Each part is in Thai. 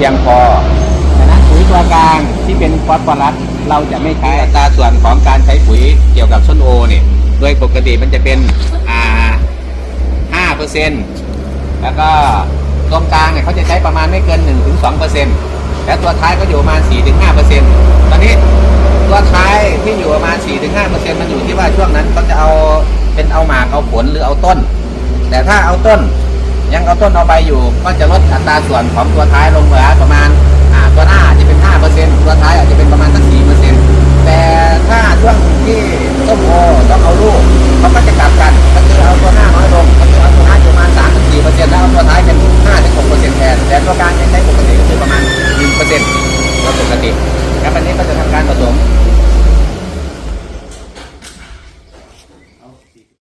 พียงพอดังนั้นปุ๋ยตัวกลางที่เป็นฟอสฟอรัสเราจะไม่ใช้อัตราส่วนของการใช้ปุ๋ยเกี่ยวกับส้นโอเนี่ยโดยปกติมันจะเป็นอ่าห้าเปอร์เซ็นต์แล้วก็ตรงกลางเนี่ยเขาจะใช้ประมาณไม่เกิน1-2%ถึงสเปอร์เซ็นต์และตัวท้ายก็อยู่ประมาณ4-5%เปอร์เซ็นต์ตอนนี้ตัวท้ายที่อยู่ประมาณ4-5%เปอร์เซ็นต์มันอยู่ที่ว่าช่วงนั้นเขาจะเอาเป็นเอาหมากเอาผลหรือเอาต้น แต่ถ้าเอาต้น ยังเอาต้นเอาใบอยู่ ก็จะลดอัตราส่วนของตัวท้ายลงเหลือประมาณาตัวหน้าอาจจะเป็น 5%ตัวท้ายอาจจะเป็นประมาณสัก4%แต่ถ้าช่วงที่ส้มโอต้องเอาลูกเขาก็จะกลับกันก็คือเอาตัวหน้าน้อยลงก็คือเอาตัวหน้าอยู่ประมาณ3-4%แล้วเอาตัวท้ายเป็น5-6%แทนแต่ตัวกลางยังใช้ปกติก็คือประมาณ1%โดยปกติแล้ววันนี้ก็จะทำการผสม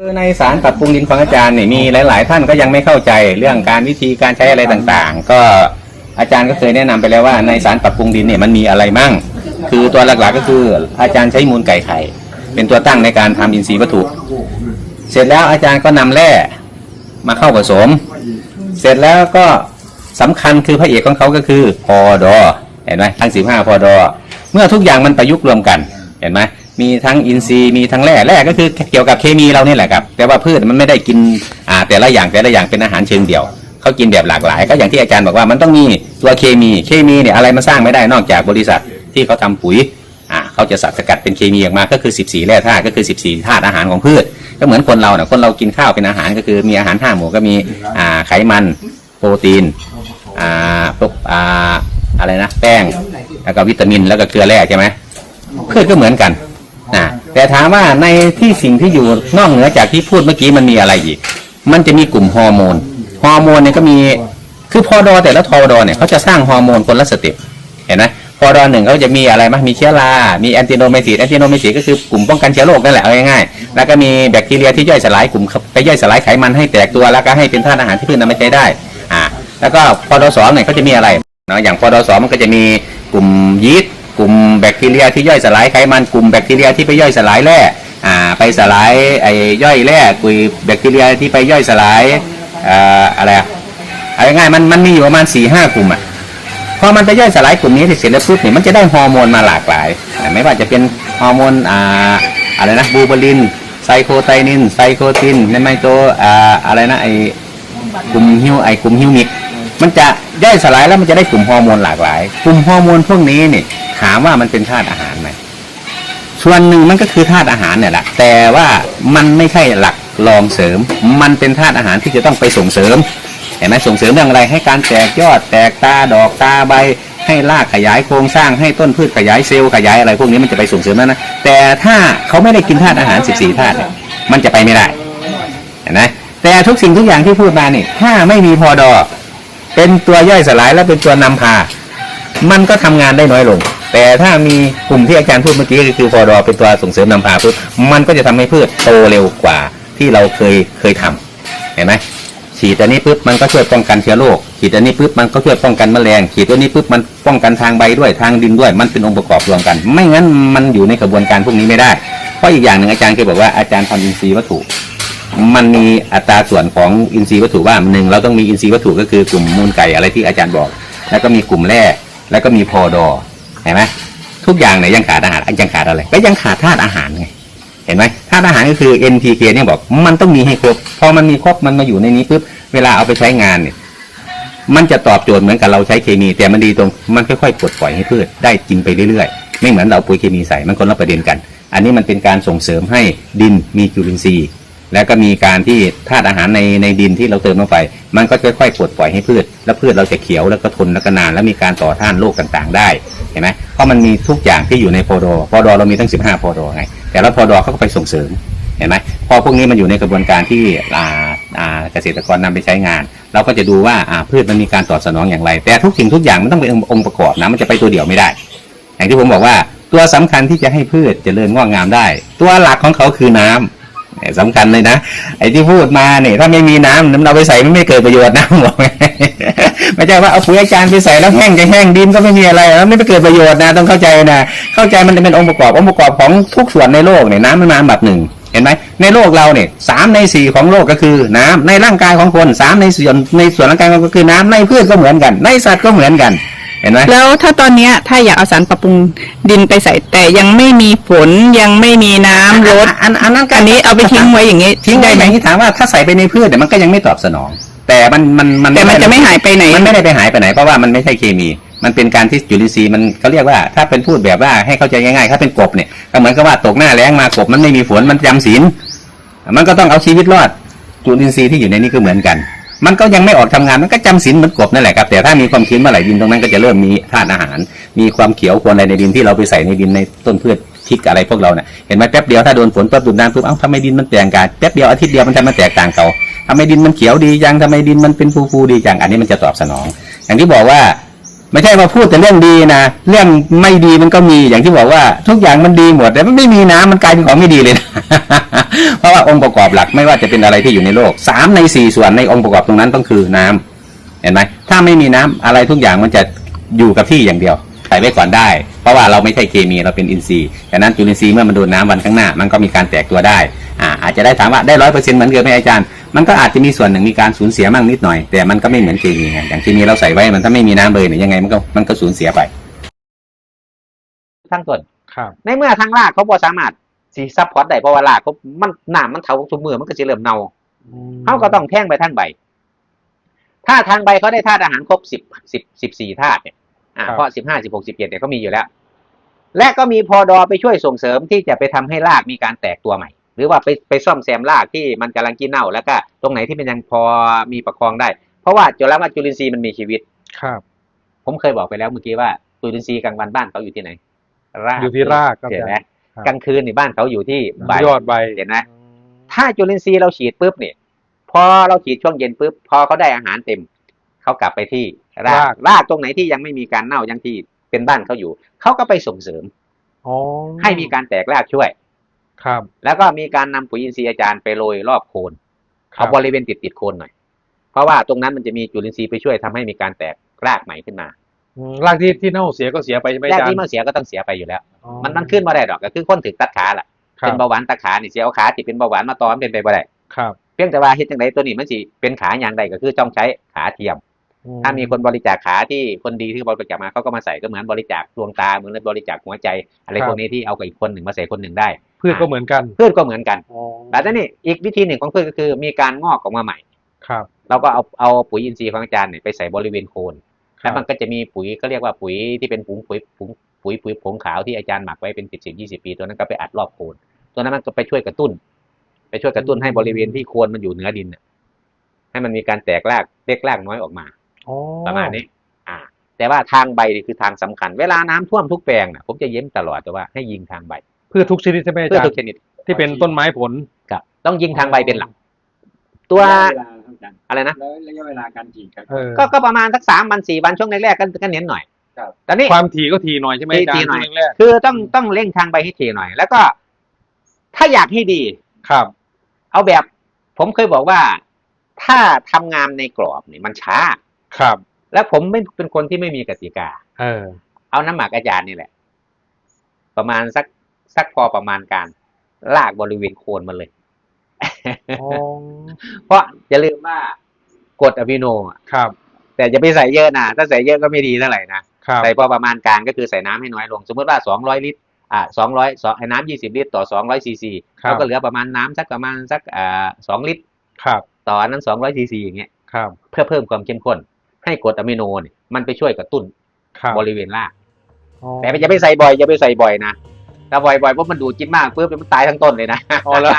คือใน สารปรับปรุงดินของอาจารย์เนี่ยมีหลาย ๆ ท่านก็ยังไม่เข้าใจเรื่องการวิธีการใช้อะไรต่างๆ ก็อาจารย์ก็เคยแนะนำไปแล้วว่าในสารปรับปรุงดินเนี่ยมันมีอะไรมั่ง คือตัวหลักๆก็คืออาจารย์ใช้มูลไก่ไข่เป็นตัวตั้งในการทำอินทรีย์วัตถุ เสร็จแล้วอาจารย์ก็นำแร่มาเข้าผสม เสร็จแล้วก็สำคัญคือพระเอกของเขาก็คือพอดอเห็นไหมทั้งสิบห้าพอดอเมื่อทุกอย่างมันประยุกต์รวมกันเห็นไหม มีทั้งอินทรีย์มีทั้งแร่แร่ก็คือเกี่ยวกับเคมีเรานี่แหละครับ แต่ว่าพืชมันไม่ได้กินอ่าแต่ละอย่างแต่ละอย่างเป็นอาหารเชิงเดี่ยวเขากินแบบหลากหลาย ก็อย่างที่อาจารย์บอกว่ามันต้องมีตัวเคมีเคมีเนี่ยอะไรมาสร้างไม่ได้นอกจากบริษัทที่เขาทำปุ๋ยอ่าเขาจะสับสกัดเป็นเคมีออกมาก็คือ 14 แร่ธาตุก็คือ 14ธาตุอาหารของพืช ก็เหมือนคนเราเนี่ยคนเรากินข้าวเป็นอาหารก็คือมีอาหารห้าหมู่ก็มีอ่าไขมัน โปรตีนอ่าพวกอ่าอะไรนะ แป้งแล้วก็วิตามินแล้วก็เกลือแร่ใช่ไหมพืชก็เหมือนกัน แต่ถามว่าในที่สิ่งที่อยู่นอกเหนือจากที่พูดเมื่อกี้มันมีอะไรอีก มันจะมีกลุ่มฮอร์โมนฮอร์โมนเนี่ยก็มีคือพอดอแต่ละทอดอเนี่ยเขาจะสร้างฮอร์โมนคนละสเต็ปเห็นไหมพอดอหนึ่งเขาจะมีอะไรมั้ยมีเชื้อรา มีแอนติโนไมซีดแอนติโนไมซีดก็คือกลุ่มป้องกันเชื้อโรคนั่นแหละเอาง่ายๆ แล้วก็มีแบคทีเรียที่ย่อยสลายกลุ่มไปย่อยสลายไขมันให้แตกตัวแล้วก็ให้เป็นธาตุอาหารที่พืชนำมาใช้ได้ อ่า แล้วก็พอดอสองเนี่ยเขาจะมีอะไรเนาะอย่างพอดอสองมันก็จะมีกลุ่มยีสต์ กลุ่มแบคทีเรียที่ย่อยสลายไขมันกลุ่มแบคทีเรียที่ไปย่อยสลายแร่อ่าไปสลายไอ้ย่อยแร่กลุ่มแบคทีเรียที่ไปย่อยสลายอ่ออะไรอะเอาง่ายมันมันมีอยู่ประมาณสี่ห้ากลุ่มอะพอมันไปย่อยสลายกลุ่มนี้เสร็จแล้วปุ๊บเนี่ยมันจะได้ฮอร์โมนมาหลากหลาย ไม่ว่าจะเป็นฮอร์โมนอ่าอะไรนะบูเบอรินไซโคไทนินไซโคตินในไมโตอ่าอะไรนะไอกลุ่มฮิวไอกลุ่มฮิวมิกมันจะย่อยสลายแล้วมันจะได้กลุ่มฮอร์โมนหลากหลาย กลุ่มฮอร์โมนพวกนี้เนี่ย ถามว่ามันเป็นธาตุอาหารไหมส่วนหนึ่งมันก็คือธาตุอาหารเนี่ยแหละแต่ว่ามันไม่ใช่หลักรองเสริม มันเป็นธาตุอาหารที่จะต้องไปส่งเสริมเห็นไหมส่งเสริมเรื่องอะไรให้การแตกยอดแตกตาดอกตาใบ ให้รากขยายโครงสร้างให้ต้นพืชขยายเซลล์ขยายอะไรพวกนี้มันจะไปส่งเสริมนั่นนะแต่ถ้าเขาไม่ได้กินธาตุอาหาร 14ธาตุมันจะไปไม่ได้เห็นไหมแต่ทุกสิ่งทุกอย่างที่พูดมานี่ถ้าไม่มีพอดอเป็นตัวย่อยสลายและเป็นตัวนำพา มันก็ทำงานได้น้อยลง แต่ถ้ามีกลุ่มที่อาจารย์พูดเมื่อกี้ก็คือพอดอเป็นตัวส่งเสริมนำพาปุ๊บมันก็จะทำให้พืชโตเร็วกว่าที่เราเคยเคยทำเห็นไหมฉีดอันนี้ปุ๊บมันก็ช่วยป้องกันเชื้อโรคฉีดอันนี้ปุ๊บมันก็ช่วยป้องกันแมลงฉีดตัวนี้ปุ๊บมันป้องกันทางใบด้วยทางดินด้วย มันเป็นองค์ประกอบรวมกัน ไม่งั้นมันอยู่ในกระบวนการพวกนี้ไม่ได้เพราะอีกอย่างหนึ่งอาจารย์เคยบอกว่าอาจารย์ทำอินทรีย์วัตถุ มันมีอัตราส่วนของอินทรีย์วัตถุว่าหนึ่งเราต้องมีอินทรีย์วัตถุก็คือกลุ่มมูลไก่อะไรที่อาจารย์บอก แล้วก็มีกลุ่มแร่แล้วก็มีพอดอ เห็นไหมทุกอย่างเนี่ยยังขาดอาหารยังขาดอะไร ก็ยังขาดธาตุอาหารไงเห็นไหมธาตุอาหารก็คือ NPK เนี่ยบอก มันต้องมีให้ครบ พอมันมีครบมันมาอยู่ในนี้ปุ๊บเวลาเอาไปใช้งานเนี่ย มันจะตอบโจทย์เหมือนกับเราใช้เคมี แต่มันดีตรงมันค่อยๆปลดปล่อยให้พืชได้กินไปเรื่อยๆ ไม่เหมือนเราปุ๋ยเคมีใส่มันคนละประเด็นกัน อันนี้มันเป็นการส่งเสริมให้ดินมีจุลินทรีย์แล้วก็มีการที่ธาตุอาหารในในดินที่เราเติมลงไป มันก็ค่อยๆปลดปล่อยให้พืช แล้วพืชเราจะเขียวแล้วก็ทนแล้วก็นาน แล้วมีการต่อต้านโรคต่างๆ ได้ ห็นไหมเพราะมันมีทุกอย่างที่อยู่ในโพดอโพดอเรามีตั้ง 15โพดอไงแต่ละโพดอเขาก็ไปส่งเสริมเห็นไหมพอพวกนี้มันอยู่ในกระบวนการที่เกษตรกรนำไปใช้งาน เราก็จะดูว่าพืชมันมีการตอบสนองอย่างไร แต่ทุกสิ่งทุกอย่างมันต้องเป็นองค์ประกอบนะมันจะไปตัวเดียวไม่ได้ อย่างที่ผมบอกว่าตัวสำคัญที่จะให้พืชเจริญงอกงามได้ ตัวหลักของเขาคือน้ำเนี่ย สำคัญเลยนะไอ้ที่พูดมาเนี่ยถ้าไม่มีน้ำน้ำเราไปใส่มันไม่เกิดประโยชน์นะบอกไม่ใช่ว่าเอาปุ๋ยอาจารย์ไปใส่แล้วแห้งจะแห้งดินก็ไม่มีอะไรแล้วไม่ไปเกิดประโยชน์นะต้องเข้าใจนะเข้าใจมันเป็นองค์ประกอบองค์ประกอบของทุกส่วนในโลกเนี่ยน้ำมันมาอันดับหนึ่งเห็นไหมในโลกเราเนี่ยสามในสี่ของโลกก็คือน้ำในร่างกายของคนสามในส่วนในส่วนร่างกายก็คือน้ำในพืชก็เหมือนกัน ในสัตว์ก็เหมือนกัน เห็นไหมแล้วถ้าตอนเนี้ยถ้าอยากเอาสารปรับปรุงดินไปใส่แต่ยังไม่มีฝนยังไม่มีน้ำรดอันอันนั้นก็อันนี้เอาไปทิ้งไว้อย่างนี้ทิ้งไว้ได้อไหมย่างที่ถามว่าถ้าใส่ไปในพืชเนี่ยมันก็ยังไม่ตอบสนอง แต่มันมันมันแต่มันจะไม่หายไปไหน มันไม่ได้ไปหายไปไหนเพราะว่ามันไม่ใช่เคมี มันเป็นการที่จุลินทรีย์มันเขาเรียกว่าถ้าเป็นพูดแบบว่าให้เข้าใจง่ายๆถ้าเป็นกบเนี่ยก็เหมือนกับว่าตกหน้าแล้งมากบมันไม่มีฝนมันจำศีลมันก็ต้องเอาชีวิตรอดจุลินทรีย์ที่อยู่ในนี้ก็เหมือนกัน มันก็ยังไม่ออกทำงานมันก็จำศีลเหมือนกบนั่นแหละครับแต่ถ้ามีความชื้นเมื่อไหร่ดินตรงนั้นก็จะเริ่มมีธาตุอาหาร มีความเขียวควรอะไรในดินที่เราไปใส่ในดินในต้นพืชพริกอะไรพวกเราเนี่ยเห็นไหมแป๊บเดียวถ้าโดนฝนปั๊บดูดน้ำปุ๊บเอ้าทำไมดินมันแตกต่างแป๊บเดียวอาทิตย์เดียวมันจะมาแตกต่างเขาทำไมดินมันเขียวดีจังทำไมดินมันเป็นฟูฟูดีจังอันนี้มันจะตอบสนอง อย่างที่บอกว่า ไม่ใช่มาพูดแต่เรื่องดีนะเรื่องไม่ดีมันก็มีอย่างที่บอกว่า ทุกอย่างมันดีหมด แต่มันไม่มีน้ำมันกลายเป็นของไม่ดีเลยนะเพราะว่าองค์ประกอบหลักไม่ว่าจะเป็นอะไรที่อยู่ในโลกสามในสี่ส่วนในองค์ประกอบตรงนั้นต้องคือน้ำเห็นไหมถ้าไม่มีน้ำอะไรทุกอย่างมันจะอยู่กับที่อย่างเดียวใส่ไว้ก่อนได้ เพราะว่าเราไม่ใช่เคมีเราเป็นอินทรีย์ฉะนั้นจุลินทรีย์เมื่อมันโดนน้ำวันข้างหน้า มันก็มีการแตกตัวได้อ่าอาจจะได้ถามว่าได้ร้อยเปอร์เซ็นต์เหมือนเดิมไหมอาจารย์ มันก็อาจจะมีส่วนหนึ่งมีการสูญเสียมั่งนิดหน่อย แต่มันก็ไม่เหมือนเคมีไงอย่างเคมีเราใส่ไว้มันถ้าไม่มีน้ำเลยเนี่ยยังไงมันก็มันก็สูญเสียไป ทั้งต้นครับ ในเมื่อทางรากเขาบ่สามารถสีซับพอร์ตได้เพราะว่ารากเขามันน้ำมันเทาทุกมือมันก็จะเริ่มเน่าเขาก็ต้องแท่งไปทางใบ ถ้าทางใบเขาได้ธาตุอาหารครบสิบสิบสิบสี่ธาตุเนี่ยอ่าครับเพราะสิบห้าสิบหกสิบเจ็ดเนี่ยเขามีอยู่แล้ว และก็มีพอดอไปช่วยส่งเสริมที่จะไปทำให้รากมีการแตกตัวใหม่ หรือว่าไปไปซ่อมแซมรากที่มันกำลังกินเน่า แล้วก็ตรงไหนที่มันยังพอมีประคองได้ เพราะว่าจุลว่าจุลินทรีย์มันมีชีวิตครับ ผมเคยบอกไปแล้วเมื่อกี้ว่าจุลินทรีย์กลางวันบ้านเขาอยู่ที่ไหน รากอยู่ที่รากครับเห็นไหมครับกลางคืนในบ้านเขาอยู่ที่ใบยอดใบเห็นไหมถ้าจุลินทรีย์เราฉีดปุ๊บเนี่ยพอเราฉีดช่วงเย็นปุ๊บพอเขาได้อาหารเต็มเขากลับไปที่รากรากตรงไหนที่ยังไม่มีการเน่ายังที่เป็นบ้านเขาอยู่เขาก็ไปส่งเสริมอ๋อให้มีการแตกรากช่วย ครับ แล้วก็มีการนำปุ๋ยอินทรีย์อาจารย์ไปโรยรอบโคนครัเอาบริเวณติดติดๆโคนหน่อย เพราะว่าตรงนั้นมันจะมีจุลินทรีย์ไปช่วยทำให้มีการแตกรากใหม่ขึ้นมาอืมรากที่ที่เน่าเสียก็เสียไปใช่ไหมรากอาจารที่ย์มันเสียก็ต้องเสียไปอยู่แล้วอ๋อมันมันขึ้นมาได้ดอกก็คือคนถึงตัดขาแหละครัเป็บนเบาหวานตัดขานี่เสียเอาขาที่เป็นเบาหวานมาตอมนเป็นไปบ่ได้ครับเพียงแต่ว่าเฮ็ดจังไดตัวนี้มันสิเป็นขาอย่างใดก็คือต้องใช้ขาเทียมอืถ้ามีคนบริจาคขาที่คนดีที่บริจาคมาเขาก็มาใส่ก็เหมือนบริจาคดวงตาเหมือนบริจาคหัวใจ อะไรพวกนี้ที่เอากับอีกคนหนึ่งมาใส่คนหนึ่งได้ พืชก็เหมือนกันพืชก็เหมือนกันอ๋อแต่นี่อีกวิธีหนึ่งของพืชก็คือมีการงอกออกมาใหม่ ครับ เราก็เอาเอาปุ๋ยอินทรีย์ของอาจารย์เนี่ยไปใส่บริเวณโคนครัแล้วบมันก็จะมีปุ๋ยก็เรียกว่าปุ๋ยที่เป็นปุ๋ยปุ๋ยปุ๋ยปุ๋ยปุ๋ยผงขาวที่อาจารย์หมักไว้เป็นสิบสิบยี่สิบปีตัวนั้นก็ไปอัดรอบโคน ตัวนั้นมันก็ไปช่วยกระตุ้น ไปช่วยกระตุ้นให้บริเวณที่โคนมันอยู่เหนือดินน่ะให้มันมีการแตกรากเล็กรากน้อยออกมาอ๋อประมาณนี้ อ่า แต่ว่าทางใบนี่คือทางสำคัญ เวลาน้ำท่วมทุกแปลงน่ะผมจะเย้มตลอดแต่ว่าให้ยิงทางใบ พืชทุกชนิดใช่ไหมอาเพื่อจารทุกย์ชนิดที่เป็นต้นไม้ผล ครับ ต้องยิงทางใบเป็นหลัก ตัวระยะเวลาครับอาจารย์อะไรนะ แล้วระยะเวลาการฉีดครับ เออก็ก็ประมาณสักสามวันสี่วันช่วงแรกๆก็ก็เน้นหน่อยครับ แต่นี่ ความถี่ก็ถี่หน่อยใช่ไหมอาจารถี่ย์หน่อย ช่วงแรกคือต้องต้องเร่งทางใบให้ถี่หน่อย แล้วก็ ถ้าอยากให้ดี ๆครับ เอาแบบ ผมเคยบอกว่า ถ้าทำงานในกรอบนี่มันช้า ครับแล้วผมไม่เป็นคนที่ไม่มีกติกา เออเอาน้ำหมักอาจารย์นี่แหละ ประมาณสัก สักพอประมาณการลากบริเวณโคนมันเลยอ๋อเพราะอย่าลืมว่ากรดอะมิโนอะครับ แต่อย่าไปใส่เยอะนะถ้าใส่เยอะก็ไม่ดีเท่าไหร่นะครับใส่พอประมาณกลางก็คือใส่น้ำให้น้อยลง สมมติว่าสองร้อยลิตรอ่าสองร้อยสองน้ำยี่สิบลิตร ต่อสองร้อยซีซีครับเราก็เหลือประมาณน้ำสักประมาณสักอ่าสองลิตรครับ ต่ออันนั้นสองร้อยซีซีอย่างเงี้ยครับเพื่อเพิ่มความเข้มข้น ให้กรดอะมิโนเนี่ยมันไปช่วยกระตุ้นครับบริเวณรากอ๋อแต่อย่าไปใส่บ่อยอย่าไปใส่บ่อยนะ ถ้าบ่อยๆเพราะมันดูดกินมากปุ๊บเดี๋ยวมันตายทั้งต้นเลยนะ อ๋อแล้ว